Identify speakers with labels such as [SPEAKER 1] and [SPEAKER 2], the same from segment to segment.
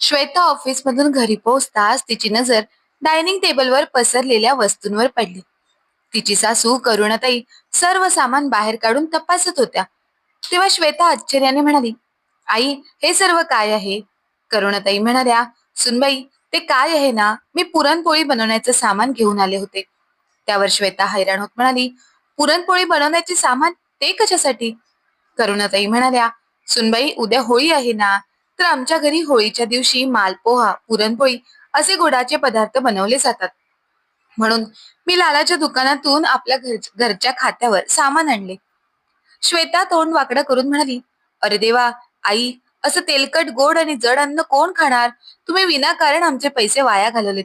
[SPEAKER 1] श्वेता ऑफिसमधून घरी पोहोचताच तिची नजर डायनिंग टेबलवर पसरलेल्या वस्तूंवर पडली. तिची सासू करुणाताई सर्व सामान बाहेर काढून तपासत होत्या. तेव्हा श्वेता आश्चर्याने म्हणाली आई हे सर्व काय आहे? करुणाताई म्हणाल्या सुनबाई ते काय आहे ना? मी पुरणपोळी बनवण्याचं सामान घेऊन आले होते. त्यावर श्वेता हैराण होत म्हणाली पुरणपोळी बनवण्याचे सामान ते कशासाठी? करुणाताई म्हणाल्या सुनबाई उद्या होळी आहे ना? तर आमच्या घरी होळीच्या दिवशी मालपोहा पुरणपोळी असे गोडाचे पदार्थ बनवले जातात. म्हणून मी लालाच्या दुकानातून आपल्या घरच्या खात्यावर सामान आणले. श्वेता तोंड वाकडं करून म्हणाली अरे देवा आई असं तेलकट गोड आणि जड अन्न कोण खाणार? तुम्ही विनाकारण आमचे पैसे वाया घालवलेत.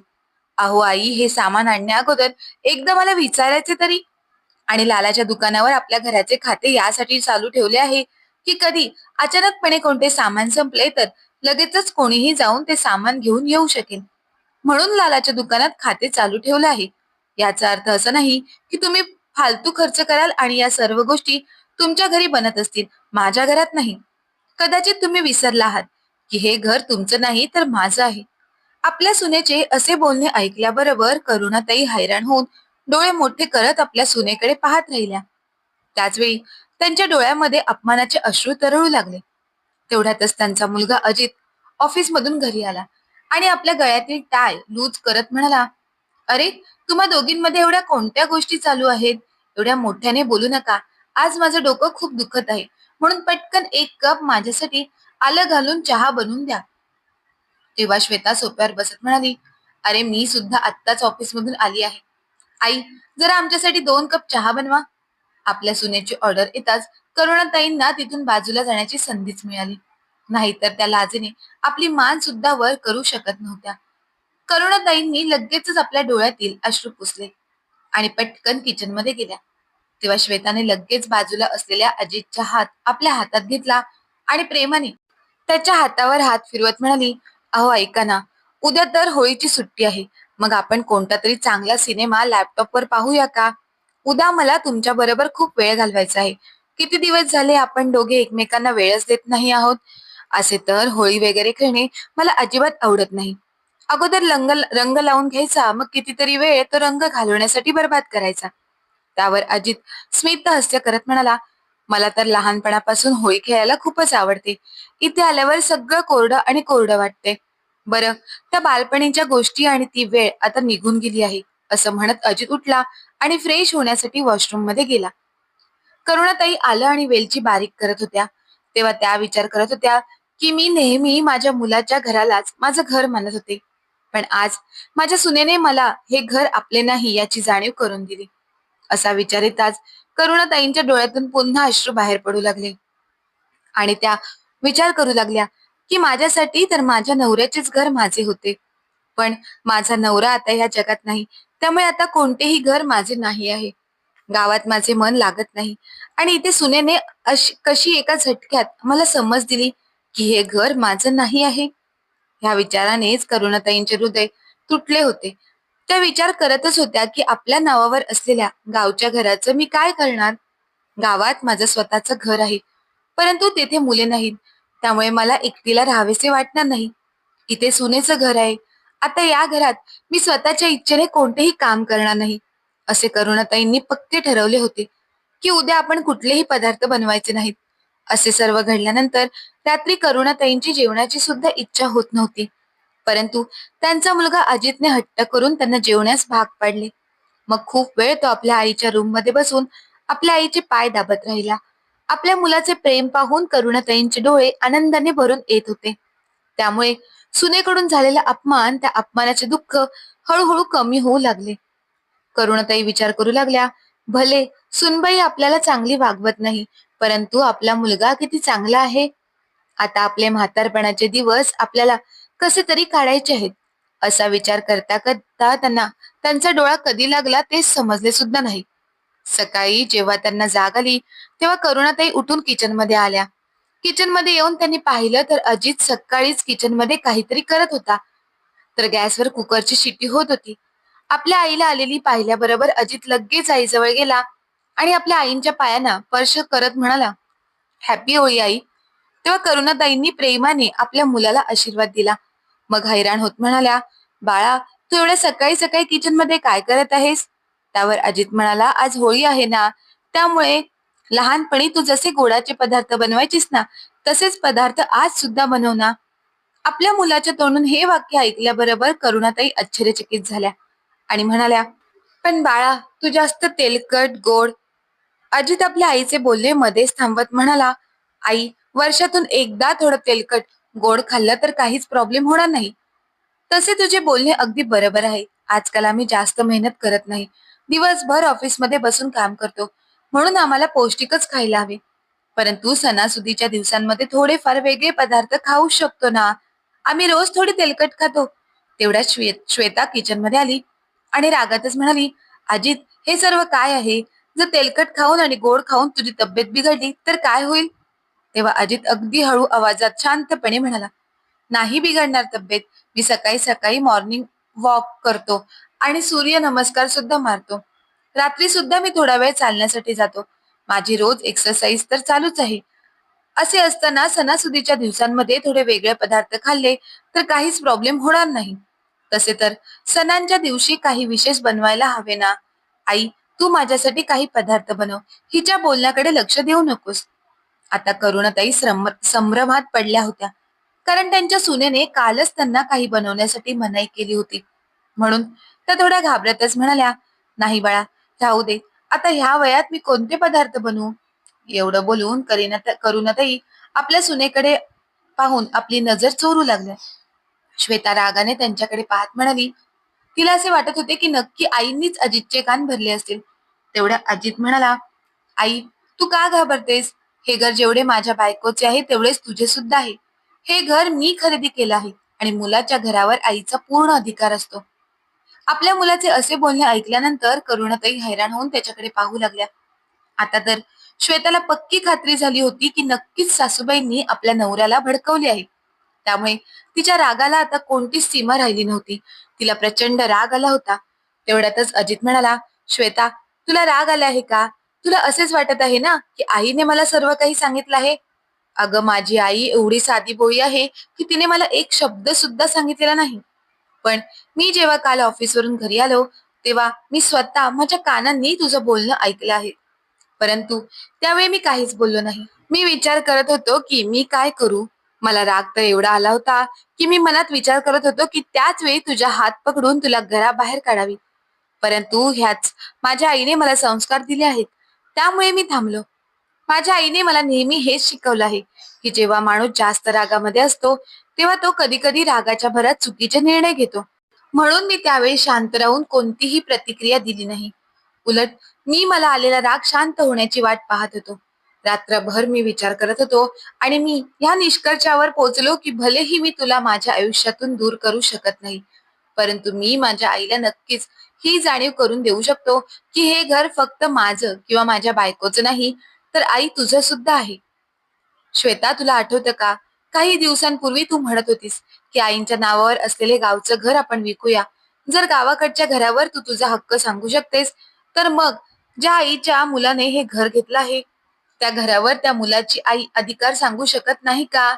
[SPEAKER 1] अहो आई हे सामान आणण्या अगोदर एकदा मला विचारायचे तरी. आणि लालाच्या दुकानावर आपल्या घराचे खाते यासाठी चालू ठेवले आहे की कधी अचानकपणे कोणते सामान संपले तर लगेचच कोणीही जाऊन ते सामान घेऊन येऊ शकेल. म्हणून लालाच्या दुकानात खाते चालू ठेवलं आहे. याचा अर्थ असा नाही की तुम्ही फालतू खर्च कराल आणि या सर्व गोष्टी तुमच्या घरी बनत असतील माझ्या घरात नाही. कदाचित तुम्ही विसरला आहात की हे घर तुमचं नाही तर माझं आहे. आपल्या सुनेचे असे बोलणे ऐकल्याबरोबर करुणाताई हैराण होऊन डोळे मोठे करत आपल्या सुनेकडे पाहत राहिल्या. त्याचवेळी त्यांच्या डोळ्यामध्ये अपमानाचे अश्रू तरळू लागले. तेवढ्यातच त्यांचा मुलगा अजित ऑफिसमधून घरी आला आणि आपल्या गळ्यातील टाय लूज करत म्हणाला अरे तुम्हा दोघींमध्ये एवढ्या कोणत्या गोष्टी चालू आहेत? एवढ्या मोठ्याने बोलू नका. आज माझं डोकं खूप दुखत आहे. म्हणून पटकन एक कप माझ्यासाठी आलं घालून चहा बनवून द्या. तेव्हा श्वेता सोप्यावर बसत म्हणाली अरे मी सुद्धा आत्ताच ऑफिसमधून आली आहे. आई जरा आमच्यासाठी दोन कप चहा बनवा. आपल्या सुनेची ऑर्डर येताच करुणाताईंना तिथून बाजूला जाण्याची संधीच मिळाली. नाहीतर त्या लाजेने आपली मान सुद्धा वर करू शकत नव्हत्या. करुणाताईंनी लगेचच आपल्या डोळ्यातील अश्रू पुसले आणि पटकन किचनमध्ये गेल्या. तेव्हा श्वेताने लगेच बाजूला असलेल्या अजितचा हात आपल्या हातात घेतला आणि प्रेमाने त्याच्या हातावर हात फिरवत म्हणाली अहो ऐका ना उद्या तर होळीची सुट्टी आहे. मग आपण कोणता तरी चांगला सिनेमा लॅपटॉपवर पाहूया का? उद्या मला तुमच्या बरोबर खूप वेळ घालवायचा आहे. किती दिवस झाले आपण दोघे एकमेकांना वेळच देत नाही आहोत? असे तर होळी वगैरे खेळणे मला अजिबात आवडत नाही. अगोदर रंग रंग लावून घ्यायचा मग कितीतरी वेळ तो रंग घालवण्यासाठी बर्बाद करायचा. त्यावर अजित स्मित हास्य करत म्हणाला मला तर लहानपणापासून होळी खेळायला खूपच आवडते. इथे आल्यावर सगळं कोरडं आणि कोरडं वाटते. बरं त्या बालपणीच्या गोष्टी आणि ती वेळ आता निघून गेली आहे. असं म्हणत अजित उठला आणि फ्रेश होण्यासाठी वॉशरूममध्ये गेला. करुणाताई आलं आणि वेलची बारीक करत होत्या. तेव्हा त्या विचार करत होत्या की मी नेहमी माझ्या मुलाच्या घरालाच माझं घर मानत होते. पण आज माझ्या सुनेने मला हे घर आपले नाही याची जाणीव करून दिली. असा विचार येताच करुणाताईंच्या डोळ्यातून पुन्हा अश्रू बाहेर पडू लागले. आणि त्या विचार करू लागल्या की माझ्यासाठी तर माझ्या नवऱ्याचेच घर माझे होते. पण माझा नवरा आता या जगात नाही. त्यामुळे आता कोणतेही घर माझे नाही आहे. गावात माझे मन लागत नाही. आणि इथे सुनेने अशी कशी एका झटक्यात मला समज दिली की हे घर माझं नाही आहे? ह्या विचारानेच करुणाताईंचे हृदय तुटले होते. त्या विचार करतच होत्या की आपल्या नावावर असलेल्या गावच्या घराचं मी काय करणार? गावात माझं स्वतःचं घर आहे. परंतु तेथे मुले नाहीत. त्यामुळे मला एकटीला राहावेसे वाटणार नाही. इथे सुनेचं घर आहे. आता या घरात मी स्वतःच्या इच्छेने कोणतेही काम करणार नाही. असे करुणाताईंनी पक्के ठरवले होते की उद्या आपण कुठलेही पदार्थ बनवायचे नाहीत. असे सर्व घडल्यानंतर रात्री करुणाताईंची जेवणाची सुद्धा इच्छा होत नव्हती. परंतु त्यांचा मुलगा अजितने हट्ट करून त्यांना जेवण्यास भाग पाडले. मग खूप वेळ तो आपल्या आईच्या रूममध्ये बसून आपल्या आईचे पाय दाबत राहिला. आपल्या मुलाचे प्रेम पाहून करुणाताईंचे डोळे आनंदाने भरून येत होते. त्यामुळे सुनेकडून झालेला अपमान त्या अपमानाचे दुःख हळूहळू कमी होऊ लागले. करुणाताई विचार करू लागल्या भले सुनबाई आपल्याला चांगली वागवत नाही परंतु आपला मुलगा किती चांगला आहे. आता आपले म्हातारपणाचे दिवस आपल्याला कसे तरी काढायचे आहेत. असा विचार करता करता त्यांना त्यांचा डोळा कधी लागला ते समजले सुद्धा नाही. सकाळी जेव्हा त्यांना जाग आली तेव्हा करुणाताई उठून किचनमध्ये आल्या. किचनमध्ये येऊन त्यांनी पाहिलं तर अजित सकाळीच किचनमध्ये काहीतरी करत होता. तर गॅसवर कुकरची शिटी होत होती. आपल्या आईला आलेली पाहिल्याबरोबर अजित लगेच आईजवळ गेला आणि आपल्या आईंच्या पायांना स्पर्श करत म्हणाला हॅपी होळी आई. तेव्हा करुणाताईंनी प्रेमाने आपल्या मुलाला आशीर्वाद दिला. मग हैराण होत म्हणाल्या बाळा तू एवढ्या सकाळी सकाळी किचनमध्ये काय करत आहेस? त्यावर अजित म्हणाला आज होळी आहे ना त्यामुळे लहानपणी तू जसे गोडाचे पदार्थ बनवायचीस ना तसेच पदार्थ आज सुद्धा बनव ना. आपल्या मुलाच्या तोंडून हे वाक्य ऐकल्याबरोबर करुणाताई आश्चर्यचकित झाल्या आणि म्हणाल्या पण बाळा तू जास्त तेलकट गोड. अजित आपल्या आईचे बोलणे मध्येच थांबवत म्हणाला आई वर्षातून एकदा थोडं तेलकट गोड खाल्लं तर काहीच प्रॉब्लेम होणार नाही. तसे तुझे बोलणे अगदी बरोबर आहे. आजकाल आम्ही जास्त मेहनत करत नाही. दिवसभर ऑफिसमध्ये बसून काम करतो. म्हणून आम्हाला पौष्टिकच खायला हवे. परंतु सणासुदीच्या दिवसांमध्ये थोडेफार वेगळे पदार्थ खाऊ शकतो ना? आम्ही रोज थोडी तेलकट खातो. तेवढ्या श्वे श्वेता किचनमध्ये आली आणि रागातच म्हणाली अजित हे सर्व काय आहे? जर तेलकट खाऊन आणि गोड खाऊन तुझी तब्येत बिघडली तर काय होईल? तेव्हा अजित अगदी हळू आवाजात शांतपणे म्हणाला नाही बिघडणार तब्येत. मी सकाळी सकाळी मॉर्निंग वॉक करतो आणि सूर्य नमस्कार सुद्धा मारतो. रात्री सुद्धा मी थोडा वेळ चालण्यासाठी जातो. माझी रोज एक्सरसाइज तर चालूच आहे. असे असताना सणासुदीच्या दिवसांमध्ये थोडे वेगळे पदार्थ खाल्ले तर काहीच प्रॉब्लेम होणार नाही. तसे तर सणांच्या दिवशी काही विशेष बनवायला हवे ना? आई तू माझ्यासाठी काही पदार्थ बनव. हिच्या बोलण्याकडे लक्ष देऊ नकोस. आता करुणाताई संभ्रमात पडल्या होत्या. कारण त्यांच्या सुनेने कालच त्यांना काही बनवण्यासाठी मनाई केली होती. म्हणून त्या थोड्या घाबरतच म्हणाल्या नाही बाळा राहू दे. आता ह्या वयात मी कोणते पदार्थ बनवू? एवढं बोलून करीना करुणाताई आपल्या सुनेकडे पाहून आपली नजर चोरू लागल्या. श्वेता रागाने त्यांच्याकडे पाहत म्हणाली तिला असे वाटत होते की नक्की आईंनीच अजितचे कान भरले असतील. तेवढ्या अजित म्हणाला आई तू का घाबरतेस? हे घर जेवढे माझ्या बायकोचे आहे तेवढेच तुझे सुद्धा आहे. हे घर मी खरेदी केलं आहे आणि मुलाच्या घरावर आईचा पूर्ण अधिकार असतो. आपल्या मुलाचे असे बोलणे ऐकल्यानंतर करुणाताई हैराण होऊन त्याच्याकडे पाहू लागल्या. आता तर श्वेताला पक्की खात्री झाली होती की नक्कीच सासूबाईंनी आपल्या नवऱ्याला भडकवले आहे. त्यामुळे तिच्या रागाला आता कोणतीच सीमा राहिली नव्हती. तिला प्रचंड राग आला होता. तेवढ्यातच अजित म्हणाला श्वेता तुला राग आला आहे का? तुला असेच वाटत आहे ना की आईने मला सर्व काही सांगितलं आहे? अगं माझी आई एवढी साधी बोळी आहे की तिने मला एक शब्द सुद्धा सांगितलेला नाही. पण मी जेव्हा काल ऑफिसवरून घरी आलो तेव्हा मी स्वतः माझ्या कानांनी तुझं बोलणं ऐकलं आहे. परंतु त्यावेळी मी काहीच बोललो नाही. मी विचार करत होतो की मी काय करू? मला राग तर एवढा आला होता की मी मनात विचार करत होतो की त्याच वेळी तुझा हात पकडून तुला घराबाहेर काढावी. परंतु ह्याच माझ्या आईने मला संस्कार दिले आहेत. त्यामुळे मी थांबलो. माझ्या आईने मला नेहमी हेच शिकवलं आहे की जेव्हा माणूस जास्त रागामध्ये असतो तेव्हा तो कधी कधी रागाच्या भरात चुकीचे निर्णय घेतो. म्हणून मी त्यावेळी शांत राहून कोणतीही प्रतिक्रिया दिली नाही. उलट मी मला आलेला राग शांत होण्याची वाट पाहत होतो. रात्रभर मी विचार करत होतो आणि मी या निष्कर्षावर पोहोचलो की भलेही मी तुला माझ्या आयुष्यातून दूर करू शकत नाही परंतु मी माझ्या आईला नक्कीच ही जाणीव करून देऊ शकतो की हे घर फक्त माझं किंवा माझ्या बायकोचं नाही तर आई तुझं सुद्धा आहे. श्वेता तुला आठवतं का? काही दिवसांपूर्वी तू म्हणत होतीस की आईंच्या नावावर असलेले गावचं घर आपण विकूया. जर गावाकडच्या घरावर तू तुझा हक्क सांगू शकतेस तर मग ज्या आईच्या मुलाने हे घर घेतलं आहे त्या घरावर त्या मुलाची आई अधिकार सांगू शकत नाही का?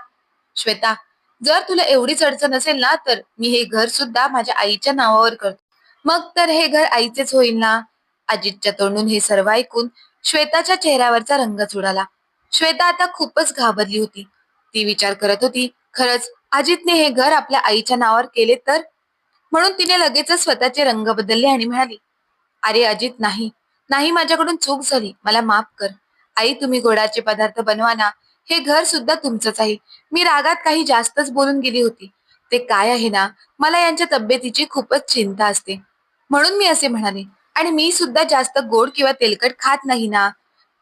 [SPEAKER 1] श्वेता जर तुला एवढीच अडचण असेल ना तर मी हे घर सुद्धा माझ्या आईच्या नावावर करतो. मग तर हे घर आईचेच होईल ना? अजितच्या तोंडून हे सर्व ऐकून श्वेताच्या चेहऱ्यावरचा रंगच उडाला श्वेता आता खूपच घाबरली होती. ती विचार करत होती खरंच अजितने हे घर आपल्या आईच्या नावावर केले तर? म्हणून तिने लगेचच स्वतःचे रंग बदलले आणि म्हणाली अरे अजित नाही. नाही माझ्याकडून चूक झाली. मला माफ कर. आई तुम्ही गोडाचे पदार्थ बनवा ना. हे घर सुद्धा तुमचंच आहे. मी रागात काही जास्तच बोलून गेली होती. ते काय आहे ना? मला यांच्या तब्येतीची खूपच चिंता असते. म्हणून मी असे म्हणाले आणि मी सुद्धा जास्त गोड किंवा तेलकट खात नाही ना.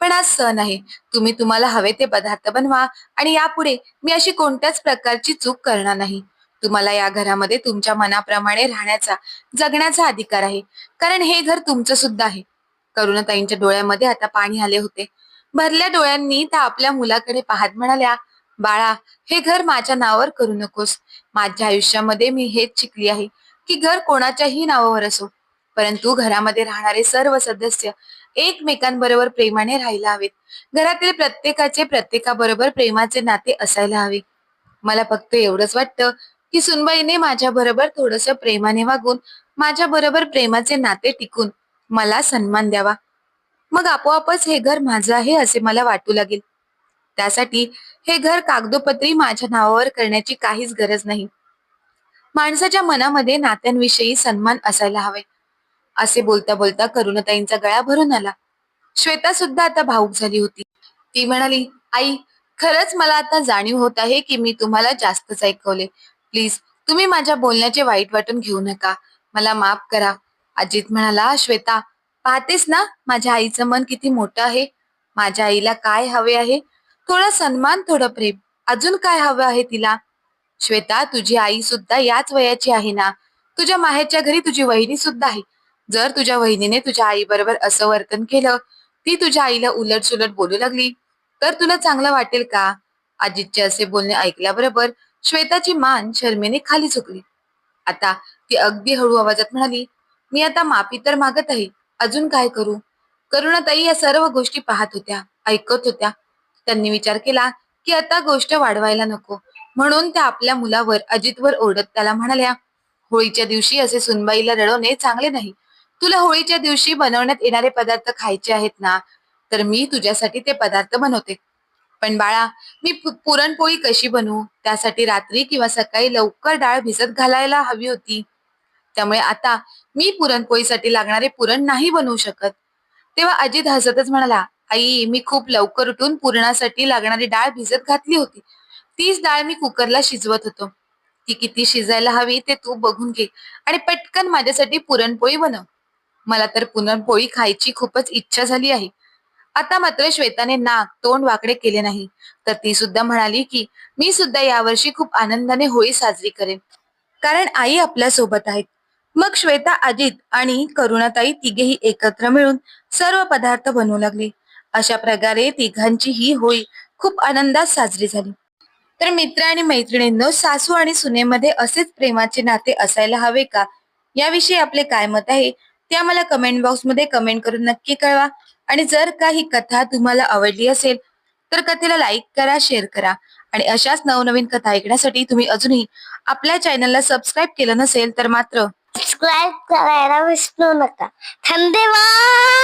[SPEAKER 1] पण आज सण आहे. तुम्ही तुम्हाला हवे ते पदार्थ बनवा आणि यापुढे मी अशी कोणत्याच प्रकारची चूक करणार नाही. तुम्हाला या घरामध्ये तुमच्या मनाप्रमाणे राहण्याचा जगण्याचा अधिकार आहे. कारण हे घर तुमचं सुद्धा आहे. करुणाताईंच्या डोळ्यामध्ये आता पाणी आले होते. भरल्या डोळ्यांनी त्या आपल्या मुलाकडे पाहत म्हणाल्या बाळा हे घर माझ्या नावावर करू नकोस. माझ्या आयुष्यामध्ये मी हेच शिकली आहे की घर कोणाच्याही नावावर असो. परंतु घरामध्ये राहणारे सर्व सदस्य एकमेकांबरोबर प्रेमाने राहायला हवेत. घरातील प्रत्येकाचे प्रत्येकाबरोबर प्रेमाचे नाते असायला हवे. मला फक्त एवढंच वाटतं की सुनबाईने माझ्या बरोबर थोडस प्रेमाने वागून माझ्या बरोबर प्रेमाचे नाते टिकून मला सन्मान द्यावा. मग आपोआपच हे घर माझं आहे असे मला वाटू लागेल. त्यासाठी हे घर कागदोपत्री माझ्या नावावर करण्याची काहीच गरज नाही. माणसाच्या मनामध्ये नात्यांविषयी सन्मान असायला हवे. असे बोलता बोलता करुणताईंचा गळा भरून आला. श्वेता सुद्धा आता भाऊक झाली होती. ती म्हणाली आई खरंच मला आता जाणीव होत आहे की मी तुम्हाला जास्तच ऐकवले. प्लीज तुम्ही माझ्या बोलण्याचे वाईट वाटून घेऊ नका. मला माफ करा. अजित म्हणाला श्वेता पाहतेस ना माझ्या आईचं मन किती मोठं आहे. माझ्या आईला काय हवे आहे? थोडा सन्मान थोडं प्रेम. अजून काय हवं आहे तिला? श्वेता तुझी आई सुद्धा याच वयाची आहे ना. तुझ्या माहेरच्या घरी तुझी वहिनी सुद्धा आहे. जर तुझ्या वहिनीने तुझ्या आई बरोबर असं वर्तन केलं ती तुझ्या आईला उलट सुलट बोलू लागली. तर तुला चांगलं वाटेल का? अजितचे असे बोलणे ऐकल्याबरोबर श्वेताची मान शर्मेने खाली झुकली. आता ती अगदी हळू आवाजात म्हणाली मी आता माफी तर मागत आहे. अजून काय करू? करुणाताई या सर्व गोष्टी पाहत होत्या ऐकत होत्या. त्यांनी विचार केला की आता गोष्ट वाढवायला नको. म्हणून त्या आपल्या मुलावर अजितवर ओरडत त्याला म्हणाल्या होळीच्या दिवशी असे सुनबाईला रडवणे चांगले नाही. तुला होळीच्या दिवशी बनवण्यात येणारे पदार्थ खायचे आहेत ना तर मी तुझ्यासाठी ते पदार्थ बनवते. पण बाळा मी पुरणपोळी कशी बनवू? त्यासाठी रात्री किंवा सकाळी लवकर डाळ भिजत घालायला हवी होती. त्यामुळे आता मी पुरणपोळीसाठी लागणारे पुरण नाही बनवू शकत. तेव्हा अजित हसतच म्हणाला आई मी खूप लवकर उठून पुरणासाठी लागणारी डाळ भिजत घातली होती. तीच डाळ मी कुकरला शिजवत होतो. ती किती शिजायला हवी ते तू बघून घे आणि पटकन माझ्यासाठी पुरणपोळी बनव. मला तर पुरणपोळी खायची खूपच इच्छा झाली आहे. आता मात्र श्वेताने नाक तोंड वाकडे केले नाही. तर ती सुद्धा म्हणाली की मी सुद्धा यावर्षी खूप आनंदाने होळी साजरी करेन. कारण आई आपल्यासोबत आहेत. मग श्वेता अजित आणि करुणाताई तिघेही एकत्र मिळून सर्व पदार्थ बनवू लागले. अशा प्रकारे तिघांची ही होळी खूप आनंदात साजरी झाली. तर मित्र आणि मैत्रिणींनो सासू आणि सुनेमध्ये असेच प्रेमाचे नाते असायला हवे का? याविषयी आपले काय मत आहे? ते आम्हाला कमेंट बॉक्समध्ये कमेंट करून नक्की कळवा. आणि जर का ही कथा तुम्हाला आवडली असेल तर कथेला लाईक करा शेअर करा. आणि अशाच नवनवीन कथा ऐकण्यासाठी तुम्ही अजूनही आपल्या चॅनलला सबस्क्राईब केलं नसेल तर मात्र
[SPEAKER 2] सबस्क्राईब करायला विसरू नका. धन्यवाद!